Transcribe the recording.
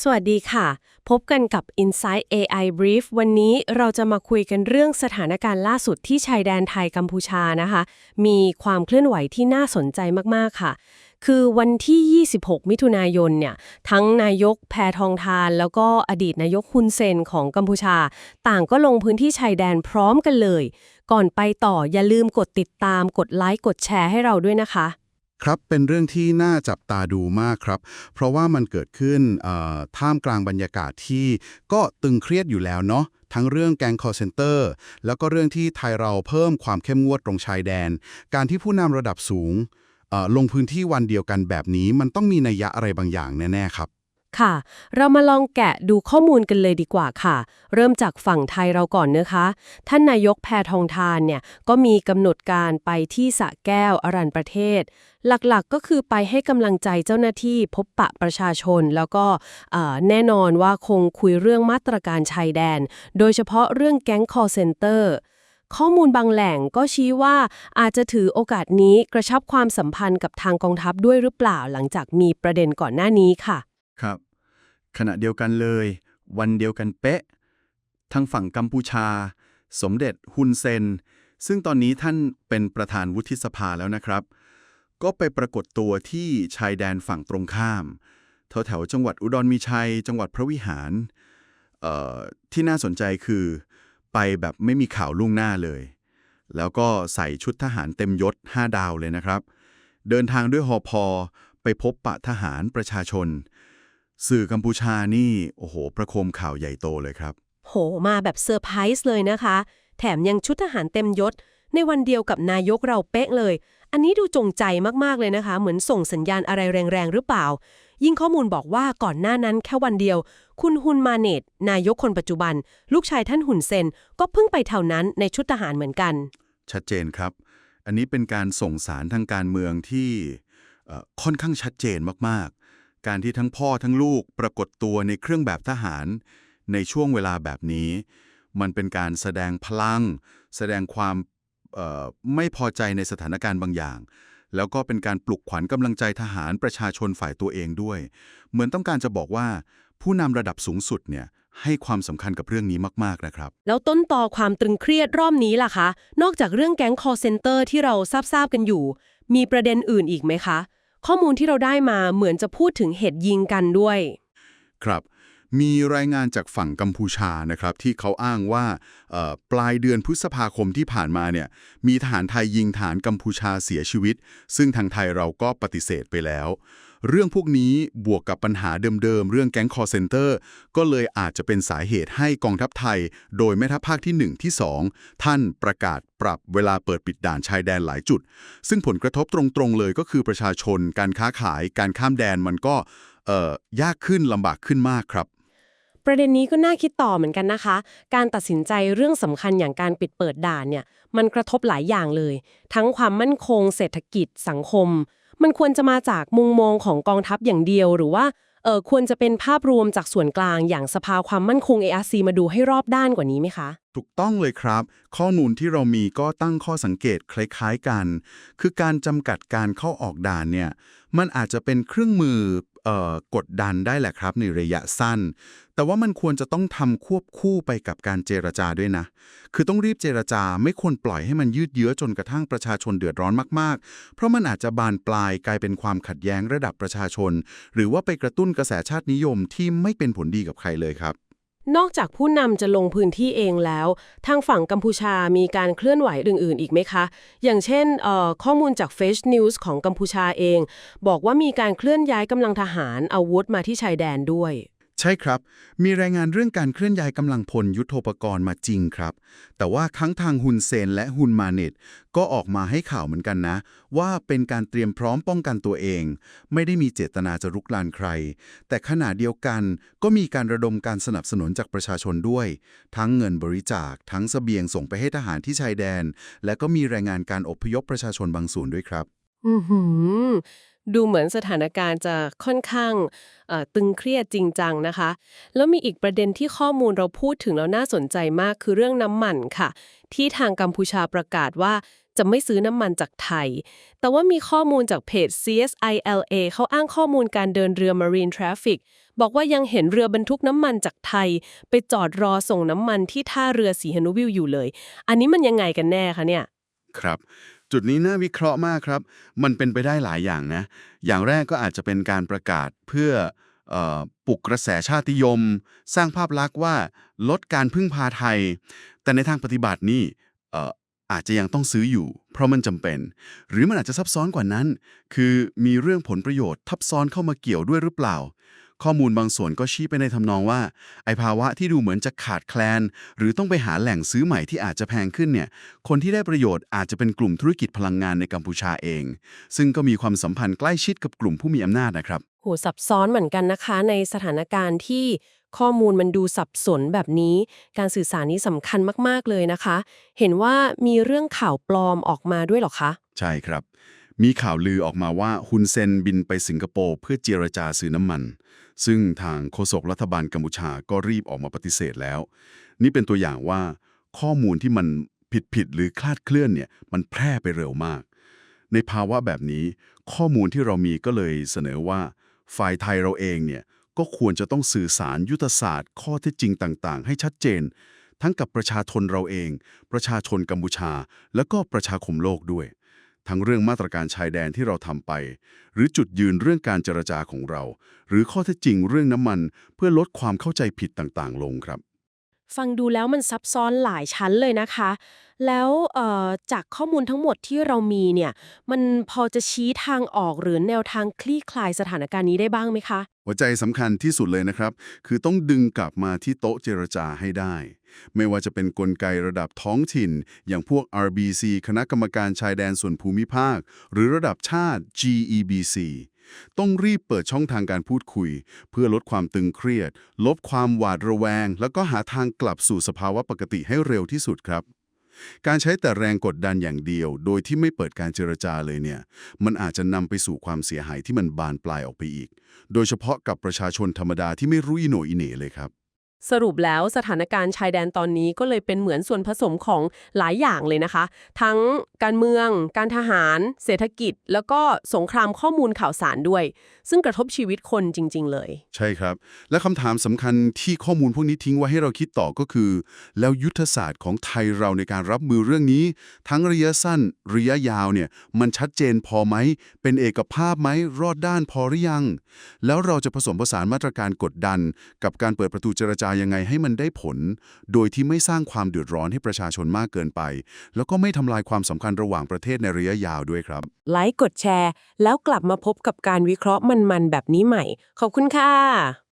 สวัสดีค่ะ พบกันกับ Insight AI Brief วันนี้เราจะมาคุยกันเรื่องสถานการณ์ล่าสุดที่ชายแดนไทยกัมพูชานะคะ มีความเคลื่อนไหวที่น่าสนใจมาก ๆ ค่ะ คือวันที่ 26 มิถุนายนเนี่ย ทั้งนายกแพทองทาน แล้วก็อดีตนายกฮุนเซนของกัมพูชา ต่างก็ลงพื้นที่ชายแดนพร้อมกันเลย ก่อนไปต่ออย่าลืมกดติดตาม กดไลค์ กดแชร์ให้เราด้วยนะคะ ครับเป็นเรื่องที่น่าจับตาดูมากครับ เพราะว่ามันเกิดขึ้นเอ่อท่ามกลางบรรยากาศที่ก็ตึงเครียดอยู่แล้วเนาะทั้งเรื่องแกงคอเซนเตอร์แล้วก็เรื่องที่ไทยเราเพิ่มความเข้มงวดตรงชายแดน การที่ผู้นำระดับสูงเอ่อลงพื้นที่วันเดียวกันแบบนี้มันต้องมีนัยยะอะไรบางอย่างแน่ๆครับ ค่ะ เรามาลองแกะดูข้อมูลกันเลยดีกว่าค่ะ เริ่มจากฝั่งไทยเราก่อนนะคะ ท่านนายกแพทองทานเนี่ยก็มีกำหนดการไปที่สระแก้วอรัญประเทศ หลักๆก็คือไปให้กำลังใจเจ้าหน้าที่พบปะประชาชน แล้วก็แน่นอนว่าคงคุยเรื่องมาตรการชายแดน โดยเฉพาะเรื่องแก๊ง call center ข้อมูลบางแหล่งก็ชี้ว่าอาจจะถือโอกาสนี้กระชับความสัมพันธ์กับทางกองทัพด้วยหรือเปล่าหลังจากมีประเด็นก่อนหน้านี้ค่ะ ครับ ขณะเดียวกันเลย วันเดียวกันเป๊ะ ทางฝั่งกัมพูชา สมเด็จฮุนเซน ซึ่งตอนนี้ท่านเป็นประธานวุฒิสภาแล้วนะครับ ก็ไปปรากฏตัวที่ชายแดนฝั่งตรงข้ามแถวๆจังหวัดอุดรมีชัย จังหวัดพระวิหารเอ่อที่น่าสนใจคือไปแบบไม่มีข่าวล่วงหน้าเลย แล้วก็ใส่ชุดทหารเต็มยศ 5 ดาวเลยนะครับ เดินทางด้วยฮอพอไปพบปะทหารประชาชน สื่อกัมพูชานี่ โอ้โห ประโคมข่าวใหญ่โตเลยครับ โห มาแบบเซอร์ไพรส์เลยนะคะ แถมยังชุดทหารเต็มยศ ในวันเดียวกับนายกเราเป๊ะเลย อันนี้ดูจงใจมากๆเลยนะคะ เหมือนส่งสัญญาณอะไรแรงๆ หรือเปล่า ยิ่งข้อมูลบอกว่าก่อนหน้านั้นแค่วันเดียว คุณฮุนมาเนตนายกคนปัจจุบัน ลูกชายท่านหุนเซนก็เพิ่งไปเท่านั้นในชุดทหารเหมือนกัน ชัดเจนครับ อันนี้เป็นการส่งสารทางการเมืองที่เอ่อค่อนข้างชัดเจนมากๆ การที่ทั้งพ่อทั้งลูกปรากฏตัวในเครื่องแบบทหาร ในช่วงเวลาแบบนี้ มันเป็นการแสดงพลัง แสดงความไม่พอใจในสถานการณ์บางอย่าง แล้วก็เป็นการปลุกขวัญกำลังใจทหารประชาชนฝ่ายตัวเองด้วย เหมือนต้องการจะบอกว่า ผู้นำระดับสูงสุดเนี่ยให้ความสำคัญกับเรื่องนี้มาก ๆ นะครับ แล้วต้นต่อความตรึงเครียดรอบนี้ล่ะคะ นอกจากเรื่องแก๊ง call center ที่เราทราบๆกันอยู่ มีประเด็นอื่นอีกไหมคะ ข้อมูลที่เราได้มาเหมือนจะพูดถึงเหตุยิงกันด้วย ครับ มีรายงานจากฝั่งกัมพูชานะครับ ที่เขาอ้างว่าปลายเดือนพฤษภาคมที่ผ่านมาเนี่ยมีทหารไทยยิงฐานกัมพูชาเสียชีวิต ซึ่งทางไทยเราก็ปฏิเสธไปแล้ว เรื่องพวกนี้บวกกับปัญหาเดิมๆ เรื่องแก๊งคอร์เซนเตอร์ก็เลยอาจจะเป็นสาเหตุให้กองทัพไทย โดยแม่ทัพภาคที่ 1 ที่ 2 ท่านประกาศปรับเวลาเปิดปิดด่านชายแดนหลายจุด ซึ่งผลกระทบตรงๆเลยก็คือประชาชน การค้าขาย การข้ามแดนมันก็เอ่อยากขึ้นลำบากขึ้นมากครับประเด็นนี้ก็น่าคิดต่อเหมือนกันนะคะ การตัดสินใจเรื่องสำคัญอย่างการปิดเปิดด่านเนี่ย มันกระทบหลายอย่างเลย ทั้งความมั่นคง เศรษฐกิจ สังคม มันควรจะมาจากมุมมองของกองทัพอย่างเดียว หรือว่าเออควรจะเป็นภาพรวมจากส่วนกลางอย่างสภาความมั่นคง ARC มาดูให้รอบด้านกว่านี้ไหมคะ ถูกต้องเลยครับ ข้อมูลที่เรามีก็ตั้งข้อสังเกตคล้ายๆกัน คือการจำกัดการเข้าออกด่านเนี่ย มันอาจจะเป็นเครื่องมือออกดดันได้แหละครับในระยะสั้น แต่ว่ามันควรจะต้องทำควบคู่ไปกับการเจรจาด้วยนะ คือต้องรีบเจรจาไม่ควรปล่อยให้มันยืดเยื้อจนกระทั่งประชาชนเดือดร้อนมากๆ เพราะมันอาจจะบานปลายกลายเป็นความขัดแย้งระดับประชาชน หรือว่าไปกระตุ้นกระแสชาตินิยมที่ไม่เป็นผลดีกับใครเลยครับ นอกจากผู้นำจะลงพื้นที่เองแล้ว ทางฝั่งกัมพูชามีการเคลื่อนไหวอื่น ๆ อีกไหมคะ อย่างเช่นข้อมูลจาก Face News ของกัมพูชาเอง บอกว่ามีการเคลื่อนย้ายกำลังทหารอาวุธมาที่ชายแดนด้วย ใช่ครับ มีรายงานเรื่องการเคลื่อนย้ายกำลังพลยุทโธปกรณ์มาจริงครับ แต่ว่าทั้งทางฮุนเซนและฮุนมาเนตก็ออกมาให้ข่าวเหมือนกันนะ ว่าเป็นการเตรียมพร้อมป้องกันตัวเอง ไม่ได้มีเจตนาจะรุกรานใคร แต่ขณะเดียวกันก็มีการระดมการสนับสนุนจากประชาชนด้วย ทั้งเงินบริจาค ทั้งเสบียงส่งไปให้ทหารที่ชายแดน และก็มีรายงานการอพยพประชาชนบางส่วนด้วยครับ อือหือ ดูเหมือนสถานการณ์จะค่อนข้างตึงเครียดจริงจังนะคะ แล้วมีอีกประเด็นที่ข้อมูลเราพูดถึงแล้วน่าสนใจมากคือเรื่องน้ำมันค่ะ ที่ทางกัมพูชาประกาศว่าจะไม่ซื้อน้ำมันจากไทย แต่ว่ามีข้อมูลจากเพจ CSILA เขาอ้างข้อมูลการเดินเรือ Marine Traffic บอกว่ายังเห็นเรือบรรทุกน้ำมันจากไทย ไปจอดรอส่งน้ำมันที่ท่าเรือสีหนุวิวอยู่เลย อันนี้มันยังไงกันแน่คะเนี่ย ครับ จุดนี้น่าวิเคราะห์มากครับ มันเป็นไปได้หลายอย่างนะ อย่างแรกก็อาจจะเป็นการประกาศเพื่อปลุกกระแสชาติยม สร้างภาพลักษณ์ว่าลดการพึ่งพาไทย แต่ในทางปฏิบัตินี่เอ่ออาจจะยังต้องซื้ออยู่ เพราะมันจำเป็น หรือมันอาจจะซับซ้อนกว่านั้น คือมีเรื่องผลประโยชน์ทับซ้อนเข้ามาเกี่ยวด้วยหรือเปล่า ข้อมูลบางส่วนก็ชี้ไปในทำนองว่า ไอภาวะที่ดูเหมือนจะขาดแคลน หรือต้องไปหาแหล่งซื้อใหม่ที่อาจจะแพงขึ้นเนี่ย คนที่ได้ประโยชน์อาจจะเป็นกลุ่มธุรกิจพลังงานในกัมพูชาเอง ซึ่งก็มีความสัมพันธ์ใกล้ชิดกับกลุ่มผู้มีอำนาจนะครับโหซับซ้อนเหมือนกันนะคะ ในสถานการณ์ที่ข้อมูลมันดูสับสนแบบนี้ การสื่อสารนี้สำคัญมาก ๆ เลยนะคะ เห็นว่ามีเรื่องข่าวปลอมออกมาด้วยเหรอคะ ใช่ครับ มีข่าวลือออกมาว่าฮุนเซนบินไปสิงคโปร์เพื่อเจรจาซื้อน้ำมัน ซึ่งทางโฆษกรัฐบาลกัมพูชาก็รีบออกมาปฏิเสธแล้ว นี่เป็นตัวอย่างว่าข้อมูลที่มันผิดผิดหรือคลาดเคลื่อนเนี่ยมันแพร่ไปเร็วมาก ในภาวะแบบนี้ข้อมูลที่เรามีก็เลยเสนอว่า ฝ่ายไทยเราเองเนี่ยก็ควรจะต้องสื่อสารยุทธศาสตร์ ข้อเท็จจริงต่างๆ ให้ชัดเจน ทั้งกับประชาชนเราเอง ประชาชนกัมพูชา และก็ประชาคมโลกด้วย ทั้งเรื่องมาตรการชายแดนที่เราทำไป หรือจุดยืนเรื่องการเจรจาของเรา หรือข้อเท็จจริงเรื่องน้ำมัน เพื่อลดความเข้าใจผิดต่างๆ ลงครับ ฟังดูแล้วมันซับซ้อนหลายชั้นเลยนะคะ แล้วจากข้อมูลทั้งหมดที่เรามีเนี่ย มันพอจะชี้ทางออกหรือแนวทางคลี่คลายสถานการณ์นี้ได้บ้างไหมคะ หัวใจสำคัญที่สุดเลยนะครับ คือต้องดึงกลับมาที่โต๊ะเจรจาให้ได้ ไม่ว่าจะเป็นนกลไกระดับท้องถิ่น อย่างพวก RBC คณะกรรมการชายแดนส่วนภูมิภาค หรือระดับชาติ GEBC ต้องรีบเปิดช่องทางการพูดคุย เพื่อลดความตึงเครียด ลบความหวาดระแวง แล้วก็หาทางกลับสู่สภาวะปกติให้เร็วที่สุดครับ การใช้แต่แรงกดดันอย่างเดียว โดยที่ไม่เปิดการเจรจาเลยเนี่ย มันอาจจะนำไปสู่ความเสียหายที่มันบานปลายออกไปอีก โดยเฉพาะกับประชาชนธรรมดาที่ไม่รู้อิโหนอิเหน่เลยครับ สรุปแล้วสถานการณ์ชายแดนตอนนี้ก็เลยเป็นเหมือนส่วนผสมของหลายอย่างเลยนะคะ ทั้งการเมือง การทหาร เศรษฐกิจ แล้วก็สงครามข้อมูลข่าวสารด้วย ซึ่งกระทบชีวิตคนจริง ๆ เลย ใช่ครับ และคำถามสำคัญที่ข้อมูลพวกนี้ทิ้งไว้ให้เราคิดต่อก็คือ แล้วยุทธศาสตร์ของไทยเราในการรับมือเรื่องนี้ ทั้งระยะสั้นระยะยาวเนี่ยมันชัดเจนพอไหมเป็นเอกภาพไหมรอดด้านพอหรือยัง แล้วเราจะผสมผสานมาตรการกดดัน กับการเปิดประตูเจรจายังไงให้มันได้ผล โดยที่ไม่สร้างความเดือดร้อนให้ประชาชนมากเกินไป แล้วก็ไม่ทำลายความสำคัญระหว่างประเทศในระยะยาวด้วยครับ ไลค์กดแชร์ แล้วกลับมาพบกับการวิเคราะห์มันๆแบบนี้ใหม่ ขอบคุณค่ะ